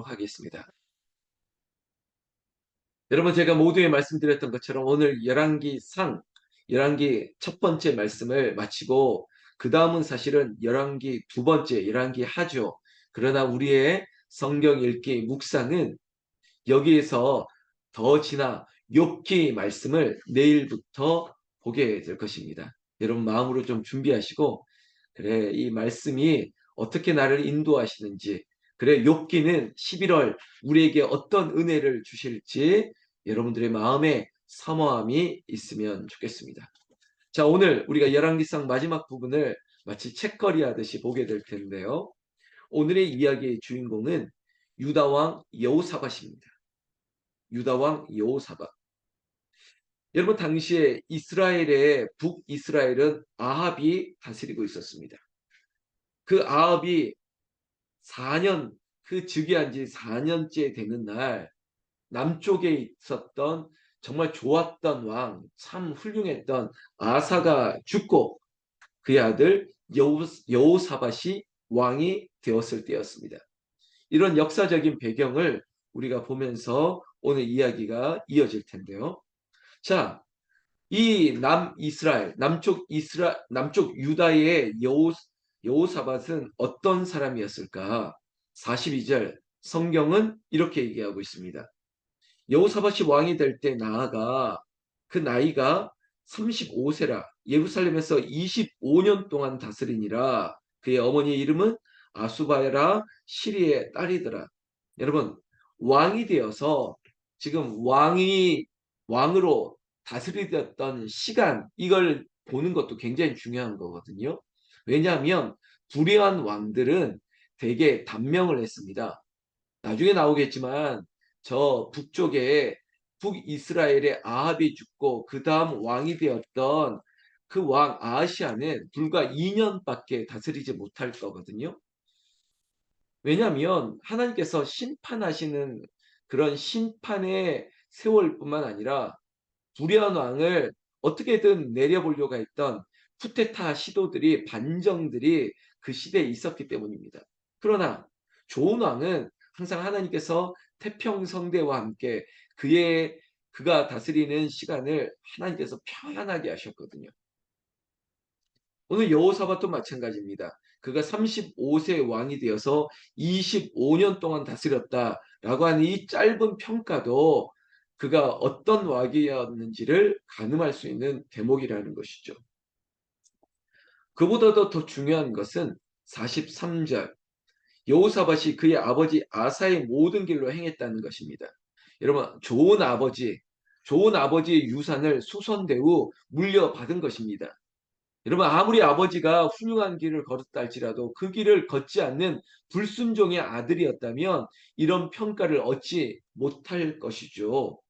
하겠습니다. 여러분 제가 모두에 말씀드렸던 것처럼 오늘 열왕기 상 열왕기 첫 번째 말씀을 마치고 그 다음은 사실은 열왕기 두 번째 열왕기 하죠. 그러나 우리의 성경 읽기 묵상은 여기에서 더 지나 욥기 말씀을 내일부터 보게 될 것입니다. 여러분 마음으로 좀 준비하시고 그래 이 말씀이 어떻게 나를 인도하시는지 그래 욥기는 11월 우리에게 어떤 은혜를 주실지 여러분들의 마음에 사모함이 있으면 좋겠습니다. 자 오늘 우리가 열왕기상 마지막 부분을 마치 책거리 하듯이 보게 될 텐데요. 오늘의 이야기의 주인공은 유다왕 여호사밧입니다. 유다왕 여호사밧. 여러분 당시에 이스라엘의 북이스라엘은 아합이 다스리고 있었습니다. 그 아합이 4년 그 즉위한 지 4년째 되는 날 남쪽에 있었던 정말 좋았던 왕, 참 훌륭했던 아사가 죽고 그의 아들 여호, 사밧이 왕이 되었을 때였습니다. 이런 역사적인 배경을 우리가 보면서 오늘 이야기가 이어질 텐데요. 자, 이 남이스라엘, 남쪽 이스라 남쪽 유다의 여호 여호사밧은 어떤 사람이었을까? 42절 성경은 이렇게 얘기하고 있습니다. 여호사밧이 왕이 될 때 나아가 그 나이가 35세라 예루살렘에서 25년 동안 다스리니라 그의 어머니의 이름은 아수바에라 시리의 딸이더라. 여러분 왕이 되어서 지금 왕이 왕으로 다스리던 시간 이걸 보는 것도 굉장히 중요한 거거든요. 왜냐하면 불의한 왕들은 대개 단명을 했습니다. 나중에 나오겠지만 저 북쪽에 북이스라엘의 아합이 죽고 그 다음 왕이 되었던 그 왕 아시아는 불과 2년밖에 다스리지 못할 거거든요. 왜냐하면 하나님께서 심판하시는 그런 심판의 세월뿐만 아니라 불의한 왕을 어떻게든 내려보려고 했던 쿠데타 시도들이 반정들이 그 시대에 있었기 때문입니다. 그러나 좋은 왕은 항상 하나님께서 태평성대와 함께 그의 그가 다스리는 시간을 하나님께서 편안하게 하셨거든요. 오늘 여호사밧도 마찬가지입니다. 그가 35세 왕이 되어서 25년 동안 다스렸다라고 하는 이 짧은 평가도 그가 어떤 왕이었는지를 가늠할 수 있는 대목이라는 것이죠. 그보다도 더 중요한 것은 43절 여호사밧이 그의 아버지 아사의 모든 길로 행했다는 것입니다. 여러분 좋은 아버지, 좋은 아버지의 유산을 수선대후 물려받은 것입니다. 여러분 아무리 아버지가 훌륭한 길을 걸었다 할지라도 그 길을 걷지 않는 불순종의 아들이었다면 이런 평가를 얻지 못할 것이죠.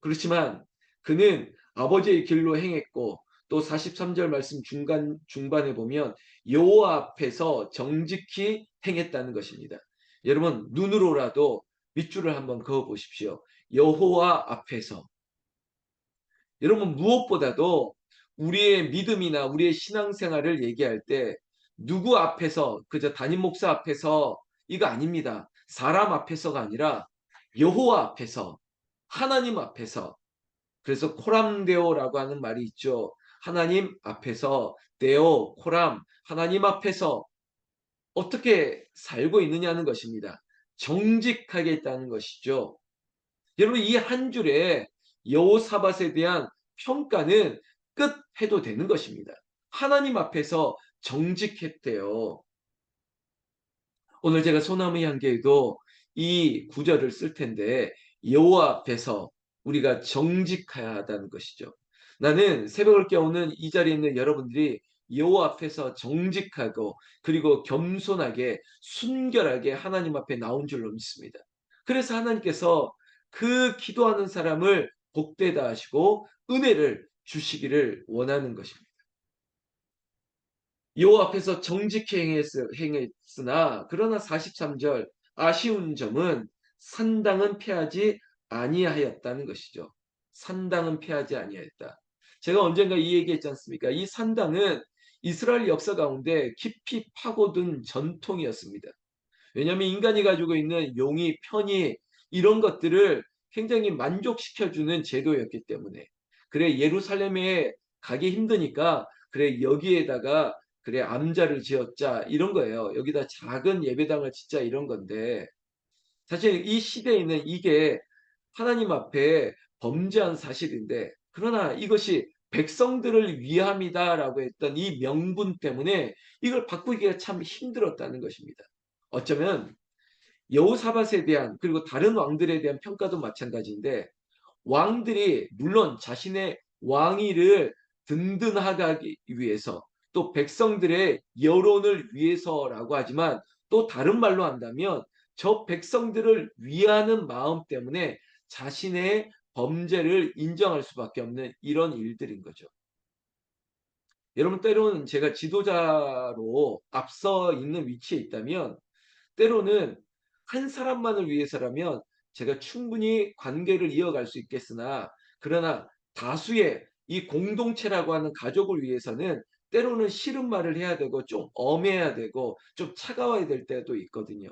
그렇지만 그는 아버지의 길로 행했고 또 43절 말씀 중간 중반에 보면 여호와 앞에서 정직히 행했다는 것입니다. 여러분 눈으로라도 밑줄을 한번 그어 보십시오. 여호와 앞에서 여러분 무엇보다도 우리의 믿음이나 우리의 신앙생활을 얘기할 때 누구 앞에서 그저 담임 목사 앞에서 이거 아닙니다. 사람 앞에서가 아니라 여호와 앞에서 하나님 앞에서 그래서 코람데오라고 하는 말이 있죠. 하나님 앞에서 데오 코람 하나님 앞에서 어떻게 살고 있느냐는 것입니다. 정직하게 있다는 것이죠. 여러분 이 한 줄에 여호사밧에 대한 평가는 끝 해도 되는 것입니다. 하나님 앞에서 정직했대요. 오늘 제가 소나무 향기에도 이 구절을 쓸 텐데 여호와 앞에서 우리가 정직해야 하다는 것이죠. 나는 새벽을 깨우는 이 자리에 있는 여러분들이 여호와 앞에서 정직하고 그리고 겸손하게 순결하게 하나님 앞에 나온 줄로 믿습니다. 그래서 하나님께서 그 기도하는 사람을 복되다 하시고 은혜를 주시기를 원하는 것입니다. 여호와 앞에서 정직히 행했으나 그러나 43절 아쉬운 점은 산당은 패하지 아니하였다는 것이죠. 산당은 패하지 아니하였다. 제가 언젠가 이 얘기했지 않습니까? 이 산당은 이스라엘 역사 가운데 깊이 파고든 전통이었습니다. 왜냐하면 인간이 가지고 있는 용의, 편의 이런 것들을 굉장히 만족시켜주는 제도였기 때문에 그래 예루살렘에 가기 힘드니까 그래 여기에다가 그래 암자를 지었자 이런 거예요. 여기다 작은 예배당을 짓자 이런 건데 사실 이 시대에는 이게 하나님 앞에 범죄한 사실인데 그러나 이것이 백성들을 위함이다라고 했던 이 명분 때문에 이걸 바꾸기가 참 힘들었다는 것입니다. 어쩌면 여호사밧에 대한 그리고 다른 왕들에 대한 평가도 마찬가지인데 왕들이 물론 자신의 왕위를 든든하게 하기 위해서 또 백성들의 여론을 위해서라고 하지만 또 다른 말로 한다면 저 백성들을 위하는 마음 때문에 자신의 범죄를 인정할 수밖에 없는 이런 일들인 거죠. 여러분 때로는 제가 지도자로 앞서 있는 위치에 있다면 때로는 한 사람만을 위해서라면 제가 충분히 관계를 이어갈 수 있겠으나 그러나 다수의 이 공동체라고 하는 가족을 위해서는 때로는 싫은 말을 해야 되고 좀 엄해야 되고 좀 차가워야 될 때도 있거든요.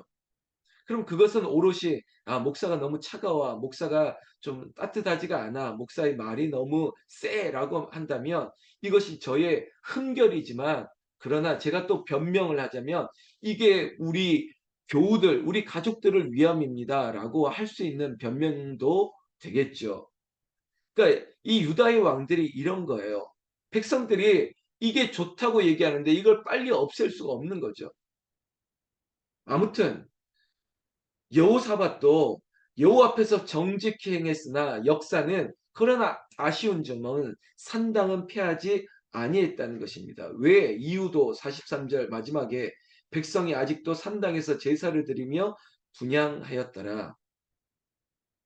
그럼 그것은 오롯이 아 목사가 너무 차가워. 목사가 좀 따뜻하지가 않아. 목사의 말이 너무 세라고 한다면 이것이 저의 흠결이지만 그러나 제가 또 변명을 하자면 이게 우리 교우들, 우리 가족들을 위함입니다 라고 할 수 있는 변명도 되겠죠. 그러니까 이 유다의 왕들이 이런 거예요. 백성들이 이게 좋다고 얘기하는데 이걸 빨리 없앨 수가 없는 거죠. 아무튼 여호사밧도 여호 앞에서 정직히 행했으나 역사는 그러나 아쉬운 점은 산당은 패하지 아니했다는 것입니다. 왜? 이유도 43절 마지막에 백성이 아직도 산당에서 제사를 드리며 분양하였더라.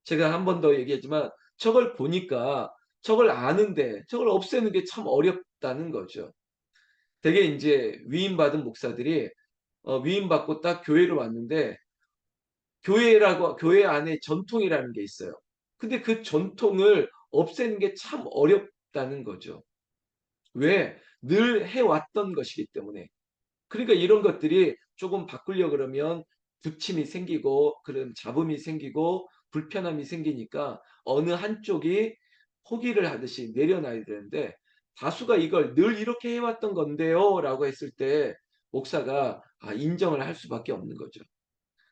제가 한 번 더 얘기했지만 저걸 보니까 저걸 아는데 저걸 없애는 게 참 어렵다는 거죠. 되게 이제 위임받은 목사들이 어, 위임받고 딱 교회를 왔는데 교회라고 교회 안에 전통이라는 게 있어요. 근데 그 전통을 없애는 게 참 어렵다는 거죠. 왜? 늘 해왔던 것이기 때문에. 그러니까 이런 것들이 조금 바꾸려 그러면 부침이 생기고 그런 잡음이 생기고 불편함이 생기니까 어느 한쪽이 포기를 하듯이 내려놔야 되는데 다수가 이걸 늘 이렇게 해왔던 건데요 라고 했을 때 목사가 아, 인정을 할 수밖에 없는 거죠.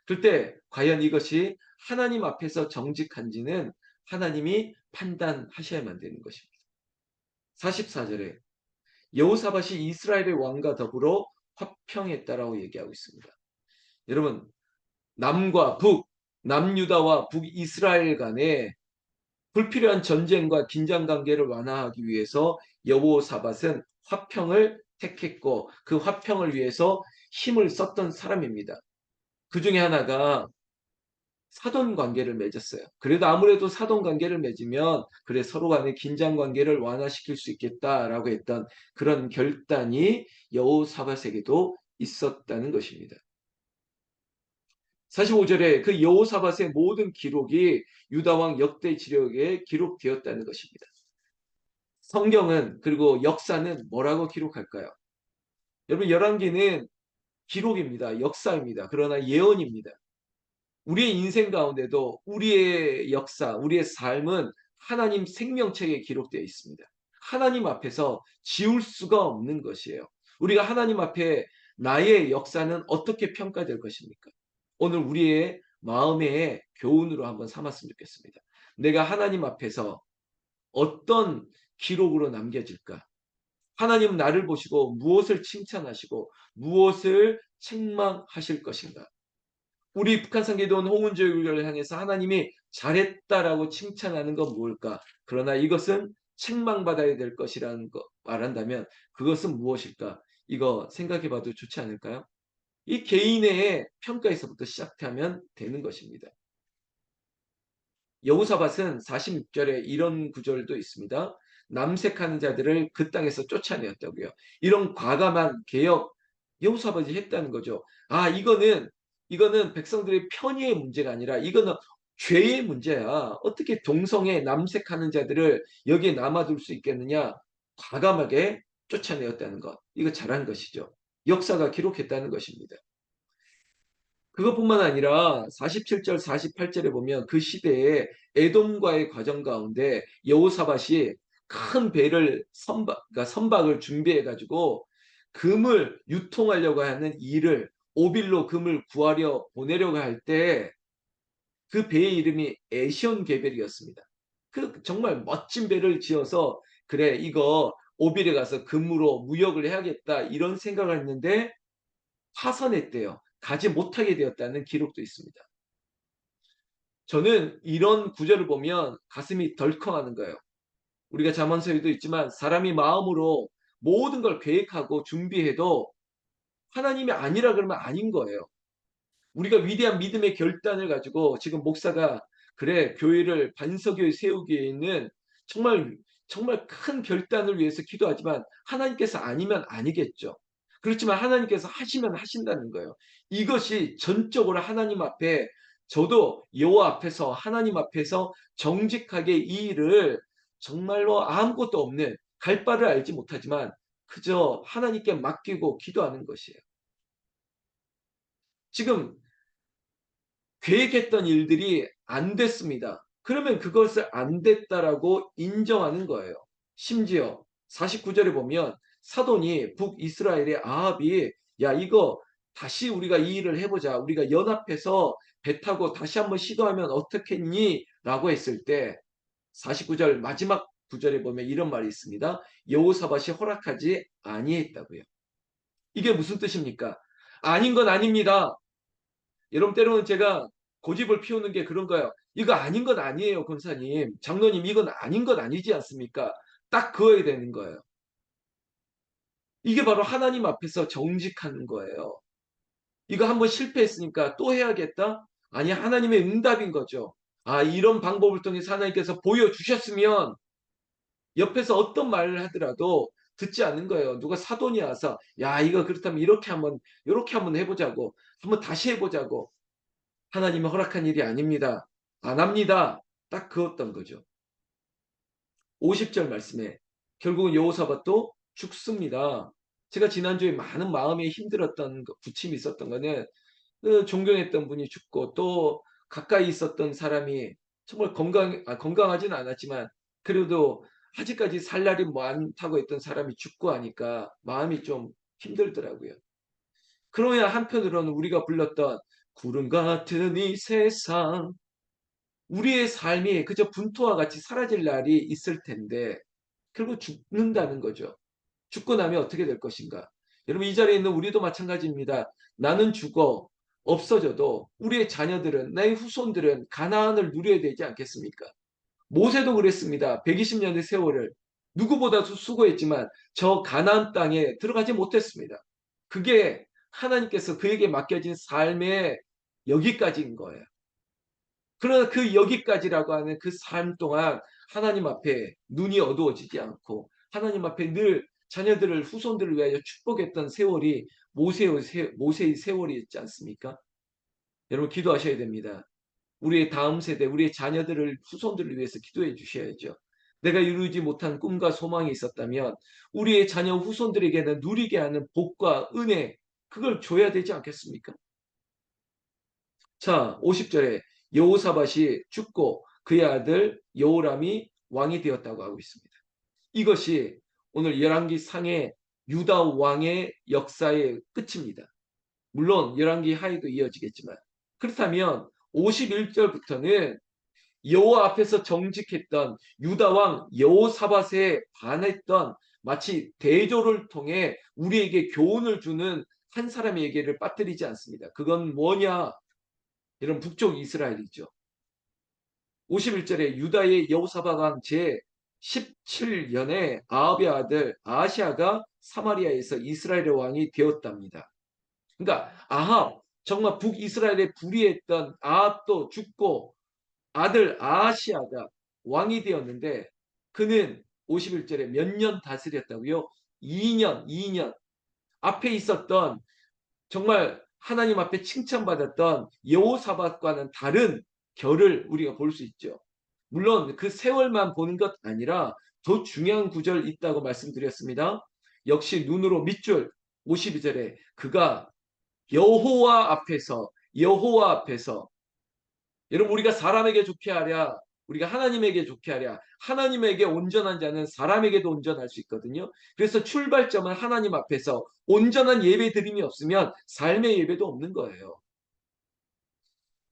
그때 과연 이것이 하나님 앞에서 정직한지는 하나님이 판단하셔야만 되는 것입니다. 44절에 여호사밧이 이스라엘의 왕과 더불어 화평했다라고 얘기하고 있습니다. 여러분 남과 북, 남유다와 북이스라엘 간에 불필요한 전쟁과 긴장 관계를 완화하기 위해서 여호사밧은 화평을 택했고 그 화평을 위해서 힘을 썼던 사람입니다. 그 중에 하나가 사돈 관계를 맺었어요. 그래도 아무래도 사돈 관계를 맺으면 그래 서로 간의 긴장 관계를 완화시킬 수 있겠다라고 했던 그런 결단이 여호사밧에게도 있었다는 것입니다. 45절에 그 여호사밧의 모든 기록이 유다왕 역대 지력에 기록되었다는 것입니다. 성경은 그리고 역사는 뭐라고 기록할까요? 여러분 열왕기는 기록입니다. 역사입니다. 그러나 예언입니다. 우리의 인생 가운데도 우리의 역사, 우리의 삶은 하나님 생명책에 기록되어 있습니다. 하나님 앞에서 지울 수가 없는 것이에요. 우리가 하나님 앞에 나의 역사는 어떻게 평가될 것입니까? 오늘 우리의 마음의 교훈으로 한번 삼았으면 좋겠습니다. 내가 하나님 앞에서 어떤 기록으로 남겨질까? 하나님 나를 보시고 무엇을 칭찬하시고 무엇을 책망하실 것인가? 우리 북한 상계도원 홍은조교를 향해서 하나님이 잘했다라고 칭찬하는 건 무엇일까? 그러나 이것은 책망받아야 될 것이라는 거 말한다면 그것은 무엇일까? 이거 생각해 봐도 좋지 않을까요? 이 개인의 평가에서부터 시작하면 되는 것입니다. 여우사밧은 46절에 이런 구절도 있습니다. 남색하는 자들을 그 땅에서 쫓아내었다고요. 이런 과감한 개혁 여호사밧이 했다는 거죠. 아 이거는 이거는 백성들의 편의의 문제가 아니라 이거는 죄의 문제야. 어떻게 동성애 남색하는 자들을 여기에 남아둘 수 있겠느냐? 과감하게 쫓아내었다는 것. 이거 잘한 것이죠. 역사가 기록했다는 것입니다. 그것뿐만 아니라 47절 48절에 보면 그 시대에 에돔과의 과정 가운데 여호사밧이 큰 배를 선박, 그러니까 선박을 준비해 가지고 금을 유통하려고 하는 일을 오빌로 금을 구하려 보내려고 할 때 그 배의 이름이 에시온 게벨이었습니다. 그 정말 멋진 배를 지어서 그래 이거 오빌에 가서 금으로 무역을 해야겠다 이런 생각을 했는데 파선했대요. 가지 못하게 되었다는 기록도 있습니다. 저는 이런 구절을 보면 가슴이 덜컹하는 거예요. 우리가 잠언서에도 있지만 사람이 마음으로 모든 걸 계획하고 준비해도 하나님이 아니라 그러면 아닌 거예요. 우리가 위대한 믿음의 결단을 가지고 지금 목사가 그래 교회를 반석교회 세우기 위해는 정말 정말 큰 결단을 위해서 기도하지만 하나님께서 아니면 아니겠죠. 그렇지만 하나님께서 하시면 하신다는 거예요. 이것이 전적으로 하나님 앞에 저도 여호와 앞에서 하나님 앞에서 정직하게 이 일을 정말로 아무것도 없는 갈 바를 알지 못하지만 그저 하나님께 맡기고 기도하는 것이에요. 지금 계획했던 일들이 안 됐습니다. 그러면 그것을 안 됐다라고 인정하는 거예요. 심지어 49절에 보면 사돈이 북이스라엘의 아합이 야 이거 다시 우리가 이 일을 해보자. 우리가 연합해서 배 타고 다시 한번 시도하면 어떻겠니? 라고 했을 때 49절 마지막 구절에 보면 이런 말이 있습니다. 여호사밧이 허락하지 아니했다고요. 이게 무슨 뜻입니까? 아닌 건 아닙니다. 여러분 때로는 제가 고집을 피우는 게 그런 거예요. 이거 아닌 건 아니에요, 권사님. 장로님 이건 아닌 건 아니지 않습니까? 딱 그어야 되는 거예요. 이게 바로 하나님 앞에서 정직하는 거예요. 이거 한번 실패했으니까 또 해야겠다? 아니, 하나님의 응답인 거죠. 아, 이런 방법을 통해서 하나님께서 보여주셨으면 옆에서 어떤 말을 하더라도 듣지 않는 거예요. 누가 사돈이 와서 야 이거 그렇다면 이렇게 한번 이렇게 한번 해보자고 한번 다시 해보자고 하나님이 허락한 일이 아닙니다. 안 합니다. 딱 그었던 거죠. 50절 말씀에 결국은 여호사밧도 죽습니다. 제가 지난주에 많은 마음에 힘들었던 부침이 있었던 거는 그 존경했던 분이 죽고 또 가까이 있었던 사람이 정말 건강 아, 건강하지는 않았지만 그래도 아직까지 살 날이 많다고 했던 사람이 죽고 하니까 마음이 좀 힘들더라고요. 그러야 한편으로는 우리가 불렀던 구름 같은 이 세상 우리의 삶이 그저 분토와 같이 사라질 날이 있을 텐데 결국 죽는다는 거죠. 죽고 나면 어떻게 될 것인가? 여러분 이 자리에 있는 우리도 마찬가지입니다. 나는 죽어 없어져도 우리의 자녀들은 나의 후손들은 가나안을 누려야 되지 않겠습니까? 모세도 그랬습니다. 120년의 세월을 누구보다 도 수고했지만 저 가나안 땅에 들어가지 못했습니다. 그게 하나님께서 그에게 맡겨진 삶의 여기까지인 거예요. 그러나 그 여기까지라고 하는 그 삶 동안 하나님 앞에 눈이 어두워지지 않고 하나님 앞에 늘 자녀들을 후손들을 위하여 축복했던 세월이 모세의, 세, 모세의 세월이었지 않습니까? 여러분 기도하셔야 됩니다. 우리의 다음 세대, 우리의 자녀들을 후손들을 위해서 기도해 주셔야죠. 내가 이루지 못한 꿈과 소망이 있었다면 우리의 자녀 후손들에게는 누리게 하는 복과 은혜 그걸 줘야 되지 않겠습니까? 자, 50절에 여호사밧이 죽고 그의 아들 여호람이 왕이 되었다고 하고 있습니다. 이것이 오늘 열왕기 상의 유다 왕의 역사의 끝입니다. 물론 열왕기 하에도 이어지겠지만 그렇다면 51절부터는 여호와 앞에서 정직했던 유다 왕 여호사밧에 반했던 마치 대조를 통해 우리에게 교훈을 주는 한 사람의 얘기를 빠뜨리지 않습니다. 그건 뭐냐? 이런 북쪽 이스라엘이죠. 51절에 유다의 여호사밧 왕제 17년에 아합의 아들 아시아가 사마리아에서 이스라엘의 왕이 되었답니다. 그러니까 아합 정말 북이스라엘에 불의했던 아합도 죽고 아들 아시아가 왕이 되었는데 그는 51절에 몇 년 다스렸다고요? 2년, 2년. 앞에 있었던 정말 하나님 앞에 칭찬받았던 여호사밧과는 다른 결을 우리가 볼 수 있죠. 물론 그 세월만 보는 것 아니라 더 중요한 구절 있다고 말씀드렸습니다. 역시 눈으로 밑줄 52절에 그가 여호와 앞에서 여호와 앞에서 여러분 우리가 사람에게 좋게 하랴 우리가 하나님에게 좋게 하랴 하나님에게 온전한 자는 사람에게도 온전할 수 있거든요. 그래서 출발점은 하나님 앞에서 온전한 예배 드림이 없으면 삶의 예배도 없는 거예요.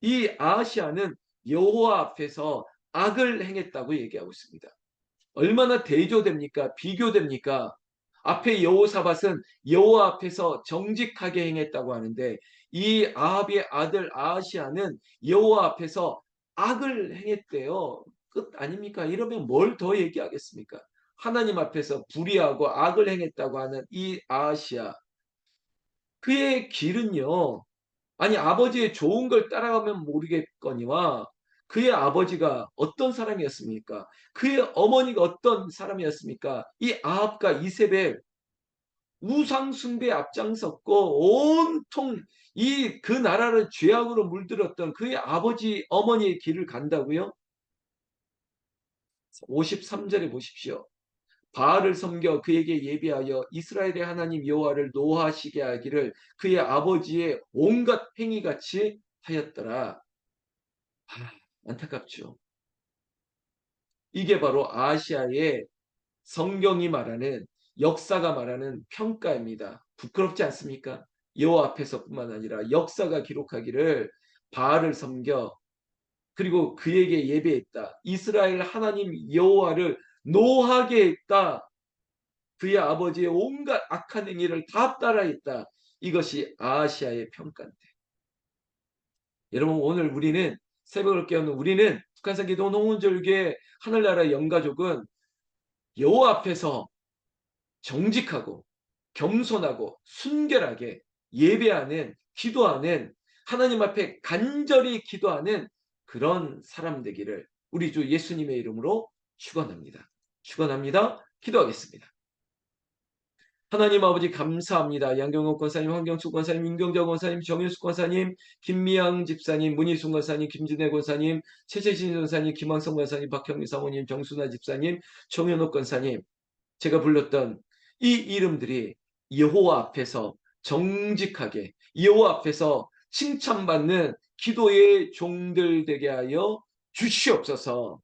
이 아시아는 여호와 앞에서 악을 행했다고 얘기하고 있습니다. 얼마나 대조됩니까? 비교됩니까? 앞에 여호사밧은 여호와 앞에서 정직하게 행했다고 하는데 이 아합의 아들 아시아는 여호와 앞에서 악을 행했대요. 끝 아닙니까? 이러면 뭘 더 얘기하겠습니까? 하나님 앞에서 불의하고 악을 행했다고 하는 이 아시아. 그의 길은요. 아니 아버지의 좋은 걸 따라가면 모르겠거니와 그의 아버지가 어떤 사람이었습니까? 그의 어머니가 어떤 사람이었습니까? 이 아합과 이세벨 우상 숭배에 앞장섰고 온통 이 그 나라를 죄악으로 물들었던 그의 아버지 어머니의 길을 간다고요? 53절에 보십시오. 바알을 섬겨 그에게 예비하여 이스라엘의 하나님 여호와를 노하시게 하기를 그의 아버지의 온갖 행위같이 하였더라. 아, 안타깝죠. 이게 바로 아시아의 성경이 말하는 역사가 말하는 평가입니다. 부끄럽지 않습니까? 여호와 앞에서뿐만 아니라 역사가 기록하기를 바알을 섬겨 그리고 그에게 예배했다. 이스라엘 하나님 여호와를 노하게 했다. 그의 아버지의 온갖 악한 행위를 다 따라했다. 이것이 아시아의 평가인데. 여러분 오늘 우리는 새벽을 깨우는 우리는 북한산 기도 농운절교회 하늘나라 영가족은 여호와 앞에서 정직하고 겸손하고 순결하게 예배하는 기도하는 하나님 앞에 간절히 기도하는 그런 사람 되기를 우리 주 예수님의 이름으로 축원합니다. 축원합니다. 기도하겠습니다. 하나님 아버지 감사합니다. 양경옥 권사님, 황경숙 권사님, 윤경자 권사님, 정윤숙 권사님, 김미양 집사님, 문희순 권사님, 김진애 권사님, 최재신 권사님, 김왕성 권사님, 박형미 사모님, 정순아 집사님, 정현옥 권사님 제가 불렀던 이 이름들이 여호와 앞에서 정직하게 여호와 앞에서 칭찬받는 기도의 종들 되게 하여 주시옵소서.